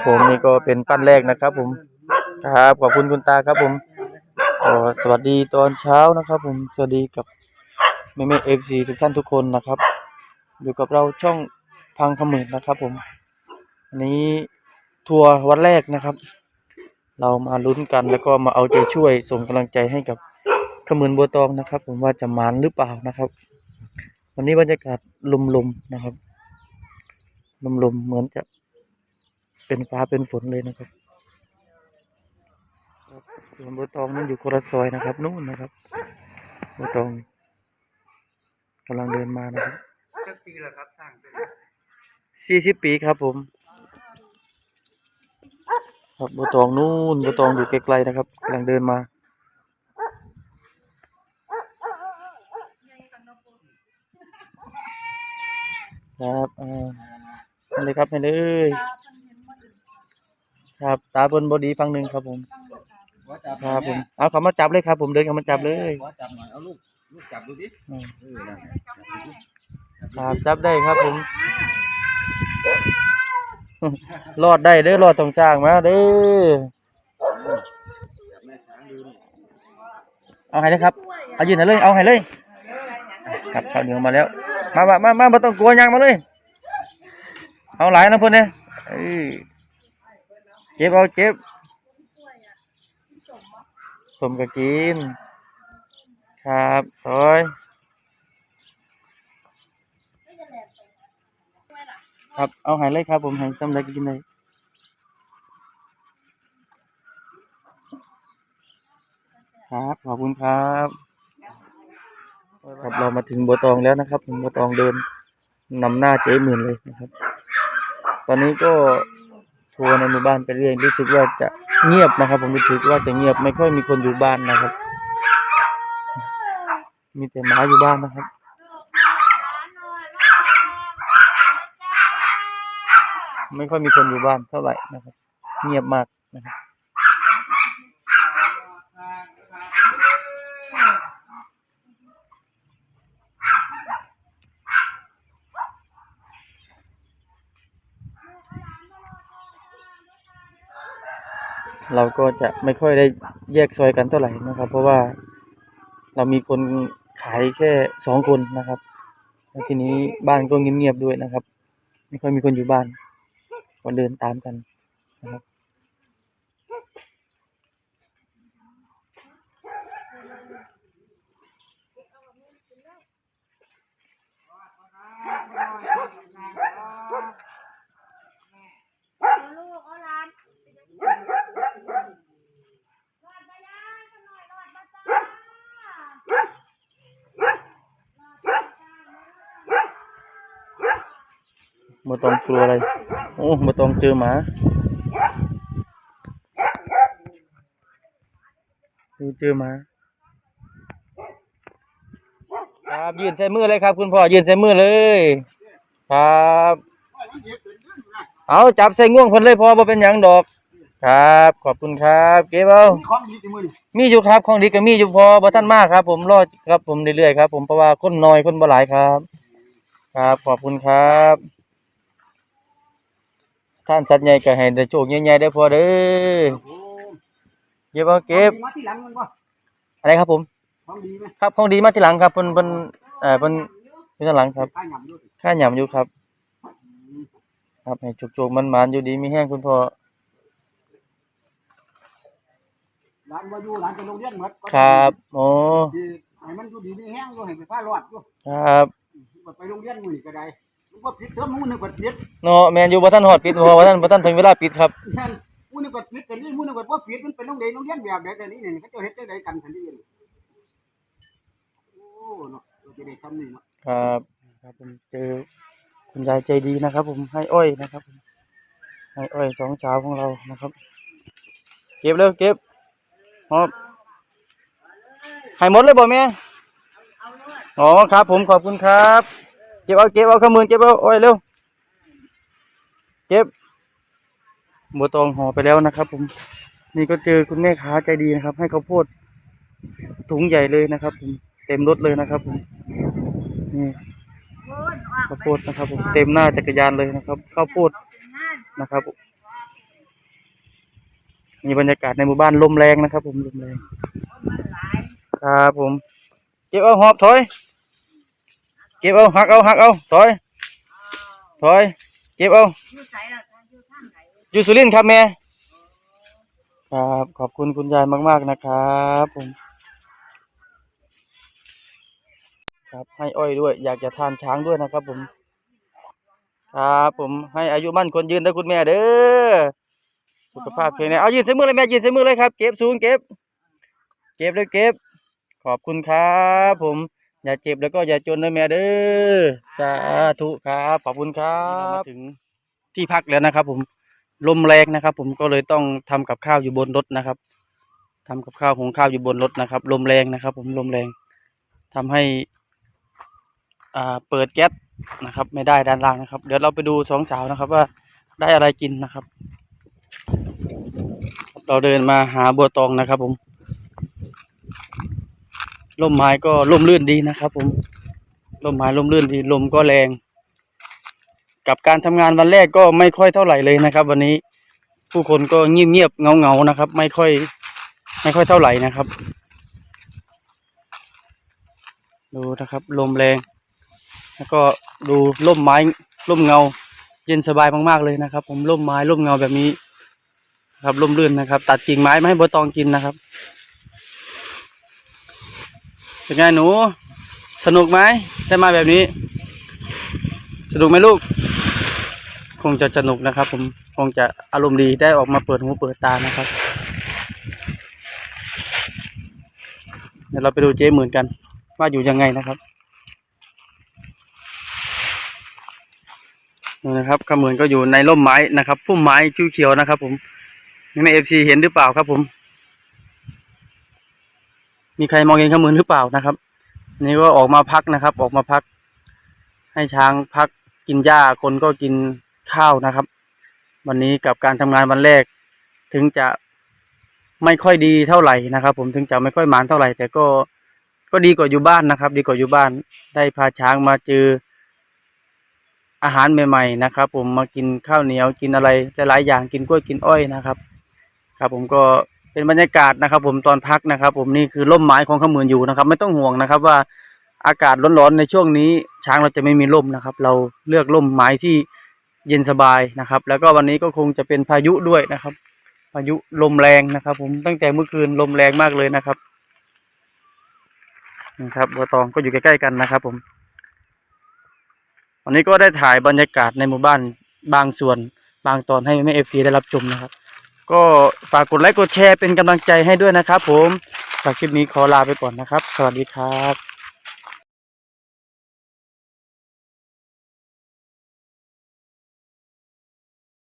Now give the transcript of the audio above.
ับผมนี่ก็เป็นปั้นแรกนะครับ ผมครับขอบคุณคุณตาครับ ผมสวัสดีตอนเช้านะครับ ผมสวัสดีกับแม่แม่เอฟซีทุกท่านทุกคนนะครับ อยู่กับเราช่องพังขมืนนะครับ ผมอันนี้ทัวร์วันแรกนะครับ เรามาลุ้นกันแล้วก็มาเอาใจช่วยส่งกำลังใจให้กับขมืนบัวตองนะครับ ผมว่าจะมานหรือเปล่านะครับ วันนี้บรรยากาศลมๆนะครับลมๆเหมือนจะ เป็นฟ้าเป็นฝนเลยนะครับส่วนบัวตองนั่นอยู่คนละซอยนะครับ นู่นนะครับบัวตองกำลังเดินมานะครับสักปีละครับสร้างเป็นสี่สิบปีครับผม ครับบัวตองนู่นบัวตองอยู่ไกลๆนะครับกำลังเดินมาครับอ่าเอาเลยครับให้เลย ครับ ตาบนบอดีฟังหนึ่งครับผม หัวจับครับผมเอาเขามาจับเลยครับ ผมเดินเขามาจับเลย หัวจับหน่อย เอาลูก ลูกจับดูดิอืม เออนั่นแหละจับดูดิครับจับได้ครับผม รอดได้เด้อรอดต้องสร้างมาเด้อ จับแม่ช้างดูนี่เอาให้เลยครับ เอายืนหน่อยเลย เอาให้เลย ครับข้าวเหนียวมาแล้ว มามามามาไม่ต้องกลัวยังมาเลย เอาหลายนะเพื่อนเนี่ยเอ้ยเจ็บเอาเจ็บสมกับกิน ครับโอ้ยครับ เอาให้เลยครับ ผมให้ซ้ำได้กินเลยครับ ขอบคุณครับ ครับเรามาถึงบัวตองแล้วนะครับผมบัวตองเดินนำหน้าเจ๊หมื่นเลยนะครับ ตอนนี้ก็ ทัวร์ในหมู่บ้านไปเรื่อยรู้สึกว่าจะเงียบนะครับ ผมรู้สึกว่าจะเงียบไม่ค่อยมีคนอยู่บ้านนะครับ มีแต่หมาอยู่บ้านนะครับไม่ค่อยมีคนอยู่บ้านเท่าไหร่นะครับ เงียบมากนะครับ เราก็จะไม่ค่อยได้แยกซอยกันเท่าไหร่นะครับ เพราะว่าเรามีคนขายแค่สองคนนะครับแล้วทีนี้บ้านก็เงียบๆด้วยนะครับ ไม่ค่อยมีคนอยู่บ้านก็เดินตามกันนะครับ เอาลูกเอาหลานรอดไปย่าขน่อยรอดมาจ้า ม่ต้องกลัวอะไร โอ้ม่ต้องเจอหมาดูเจอหมา ครับยืนใส่มือเลยครับ คุณพ่อยืนใส่มือเลย ครับ เอาจับใส่ง่วงเพิ่นเลยพอบ่เป็นหยังดอก ครับ ขอบคุณครับ เก็บเอามีของดีจังมือนี่มีอยู่ครับของดีก็มีอยู่พอบ่ท่านมากครับ ผมรอครับผมเรื่อยๆครับ ผมเพราะว่าคนน้อยคนบ่หลายครับ ครับขอบคุณครับ ท่านสัตว์ใหญ่ก็ให้แต่โชคใหญ่ๆได้อพอเด้อเก็บเอาเก็บมาที่หลังมันป่ะอะไรครับผม ของดีไหมครับของดีมาทีหลังครับเพิ่นเพิ่นเอ่อเพิ่นเพิ่นทีหลังครับ ข้าหยำด้วยค่าหยำอยู่ครับ ครับให้โชคๆมันๆอยู่ดีมีแห้งคุณพ่อ ร้านว่าอยู่ร้านไปโรงเรียนหมดครับโอ้ดีให้มันอยู่ดีมีแห้งอยู่ให้ไปผ้ารอดอยู่ครับ ไปโรงเรียนมือนี่ก็ได้ มันก็ปิดเทอมมูนึงก็ปิดเนาะแม่นอยู่บ่ทันฮอดปิดบ่บ่ทันบ่ทันถึงเวลาปิดครับนั่นมูนึงก็ปิดแต่นี่มูนึงก็บ่ปิดมันเป็นโรงเรียนโรงเรียนแบบใดแต่นี้นี่เขาเจ้าเฮ็ดจังไดกันทันทีนี่โอ้เนาะเราจะได้ทำนี่เนาะครับครับผมเจอคุณยายใจดีนะครับ ผมให้อ้อยนะครับผมให้อ้อยสองสาวของเรานะครับ เก็บเร็วเก็บหอบให้หมดเลยบ่แม่อ๋อครับ ผมขอบคุณครับเก็บเอาเก็บเอาข้ามือเก็บเอาโอ้ยเร็วเก็บบัวตองห่อไปแล้วนะครับ ผม นี่ก็เจอคุณแม่ค้าใจดีนะครับ ให้ข้าวโพดถุงใหญ่เลยนะครับ ผมเต็มรถเลยนะครับ ผมนี่ข้าวโพดนะครับ ผมเต็มหน้าจักรยานเลยนะครับข้าวโพดนะครับมีบรรยากาศในหมู่บ้านลมแรงนะครับ ผมลมแรงครับผม เก็บเอาหอบถอย เก็บเอาหักเอาหักเอาถอยถอยเก็บเอาอยู่สุรินทร์ครับแม่ครับขอบคุณคุณยายมากๆนะครับผมครับให้อ้อยด้วย อยากจะทานช้างด้วยนะครับผม ครับผมให้อายุมั่นคนยืนนะคุณแม่เด้อสุขภาพแข็งแรงเอายืนใส่มือเลยแม่ยืนใส่มือเลยครับ เก็บสูงเก็บ เก็บเลยเก็บ ขอบคุณครับผม อย่าเจ็บแล้วก็อย่าจนนะแม่เด้อสาธุครับขอบคุณครับมาถึงที่พักแล้วนะครับ ผมลมแรงนะครับ ผมก็เลยต้องทำกับข้าวอยู่บนรถนะครับทำกับข้าวหุงข้าวอยู่บนรถนะครับ ลมแรงนะครับ ผมลมแรงทำให้ อ่าเปิดแก๊สนะครับ ไม่ได้ด้านล่างนะครับ เดี๋ยวเราไปดูสองสาวนะครับ ว่าได้อะไรกินนะครับ เราเดินมาหาบัวตองนะครับ ผม ร่มไม้ก็ร่มรื่นดีนะครับผมร่มไม้ร่มรื่นดีลมก็แรง กับการทำงานวันแรกก็ไม่ค่อยเท่าไหร่เลยนะครับ วันนี้ผู้คนก็เงียบเงียบเงาเงานะครับ ไม่ค่อย ไม่ค่อยเท่าไหร่นะครับ ดูนะครับลมแรง แล้วก็ดูร่มไม้ร่มเงา เย็นสบายมากๆเลยนะครับ ผมร่มไม้ร่มเงาแบบนี้ ครับร่มรื่นนะครับ ตัดกิ่งไม้ไม่ให้บัวตองกินนะครับ เป็นไงหนู สนุกไหมได้มาแบบนี้ สนุกไหมลูก คงจะสนุกนะครับ ผมคงจะอารมณ์ดีได้ออกมาเปิดหูเปิดตานะครับ เดี๋ยวเราไปดูเจ๊หมื่นกัน ว่าอยู่ยังไงนะครับนี่นะครับขมือนก็อยู่ในร่มไม้นะครับพุ่มไม้เขียวๆนะครับ ผมนี่ไม่เอฟซีเห็นหรือเปล่าครับผม มีใครมองเห็นข้ามือหรือเปล่านะครับนี่ก็ออกมาพักนะครับ ออกมาพัก ให้ช้างพักกินหญ้าคนก็กินข้าวนะครับ วันนี้กับการทำงานวันแรก ถึงจะไม่ค่อยดีเท่าไหร่นะครับ ผมถึงจะไม่ค่อยหมานเท่าไหร่ แต่ก็ก็ดีกว่าอยู่บ้านนะครับ ดีกว่าอยู่บ้าน ได้พาช้างมาเจออาหารใหม่ๆนะครับ ผมมากินข้าวเหนียวกินอะไรหลายๆอย่างกินกล้วยกินอ้อยนะครับ ครับผมก็ เป็นบรรยากาศนะครับ ผมตอนพักนะครับ ผมนี่คือร่มไม้ของขมือนอยู่นะครับ ไม่ต้องห่วงนะครับ ว่าอากาศร้อนๆในช่วงนี้ ช้างเราจะไม่มีร่มนะครับ เราเลือกร่มไม้ที่เย็นสบายนะครับ แล้วก็วันนี้ก็คงจะเป็นพายุด้วยนะครับ พายุลมแรงนะครับ ผมตั้งแต่เมื่อคืนลมแรงมากเลยนะครับนะครับบัวตองก็อยู่ใกล้ๆกันนะครับ ผม วันนี้ก็ได้ถ่ายบรรยากาศในหมู่บ้านบางส่วนบางตอนให้แม่เอฟซีได้รับชมนะครับ ก็ฝากกดไลค์กดแชร์เป็นกำลังใจให้ด้วยนะครับ ผมสำหรับคลิปนี้ขอลาไปก่อนนะครับ สวัสดีครับ